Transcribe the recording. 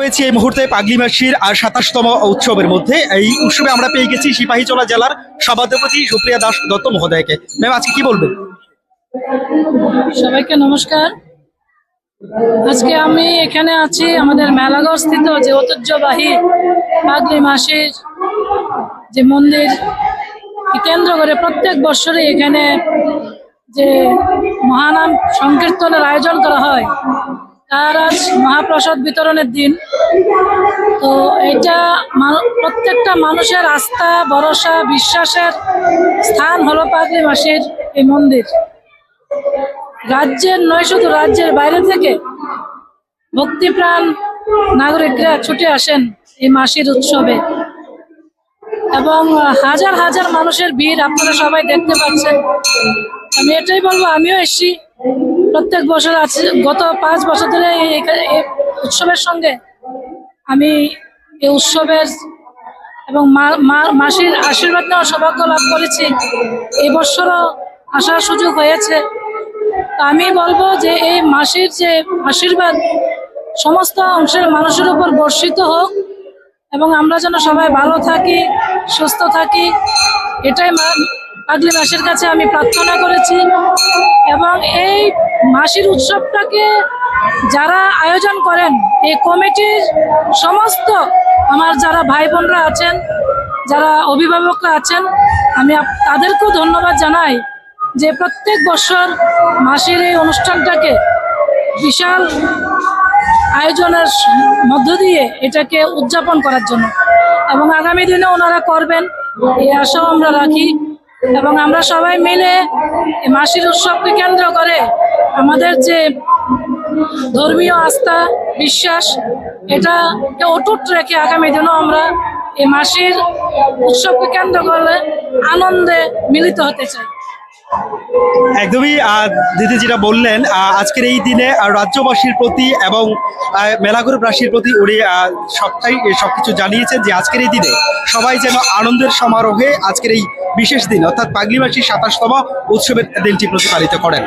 রয়েছে এই মুহূর্তে পাগলি মাসির আর সাতাশতম উৎসবের মধ্যে। এই উৎসবে আমরা পেয়ে গেছি সিপাহীজলা জেলার সভাধিপতি সুপ্রিয়া দাস দত্ত মহোদয়কে। ম্যাম, আজকে কি বলবেন? সবাইকে নমস্কার। আজকে আমি এখানে আছি, আমাদের মেলাগড় স্থিত যে ঐতিহ্যবাহী পাগলি মাসির যে মন্দির কেন্দ্র করে প্রত্যেক বছরই এখানে যে মহানাম সংকীর্তনের আয়োজন করা হয়। তার আজ মহাপ্রসাদ বিতরণের দিন। তো এটা প্রত্যেকটা মানুষের আস্থা, ভরসা, বিশ্বাসের স্থান হলো পাগলি মাসির এই মন্দির। রাজ্যের নয়, শুধু রাজ্যের বাইরে থেকে ভক্তিপ্রাণ নাগরিকরা ছুটে আসেন এই মাসির উৎসবে। এবং হাজার হাজার মানুষের ভিড় আপনারা সবাই দেখতে পাচ্ছেন। আমি এটাই বলব, আমিও এসছি। প্রত্যেক বছর আছে, গত পাঁচ বছর ধরে এই উৎসবের সঙ্গে আমি এই উৎসবের এবং মাসির আশীর্বাদ নেওয়ার সৌভাগ্য লাভ করেছি। এই বছরও আসার সুযোগ হয়েছে। আমি বলব যে এই মাসির যে আশীর্বাদ সমস্ত অংশের মানুষের উপর বর্ষিত হোক এবং আমরা যেন সবাই ভালো থাকি, সুস্থ থাকি, এটাই পাগলি মাসের কাছে আমি প্রার্থনা করেছি এবং এই মাসির উৎসবটাকে যারা আয়োজন করেন, এই কমিটির সমস্ত আমার যারা ভাই বোনরা আছেন, যারা অভিভাবকরা আছেন, আমি তাদেরকেও ধন্যবাদ জানাই যে প্রত্যেক বছর মাসির এই অনুষ্ঠানটাকে বিশাল আয়োজনের মধ্য দিয়ে এটাকে উদযাপন করার জন্য। এবং আগামী দিনে ওনারা করবেন, এই আশাও আমরা রাখি। এবং আমরা সবাই মিলে মাসির উৎসবকে কেন্দ্র করে আমাদের যে ধর্মীয় আস্থা, বিশ্বাস এটা অটুট রেখে আগামী দিনও আমরা এই মাসির উৎসবকে কেন্দ্র করে আনন্দে মিলিত হতে চাই। একদমই দিদি যেটা বললেন আজকের এই দিনে রাজ্যবাসীর প্রতি এবং আহ, রাশির প্রতি উনি সবটাই সবকিছু জানিয়েছেন যে আজকের এই দিনে সবাই যেন আনন্দের সমারোহে আজকের এই বিশেষ দিন অর্থাৎ পাগলিবাসী সাতাশতম উৎসবের দিনটি প্রতিপালিত করেন।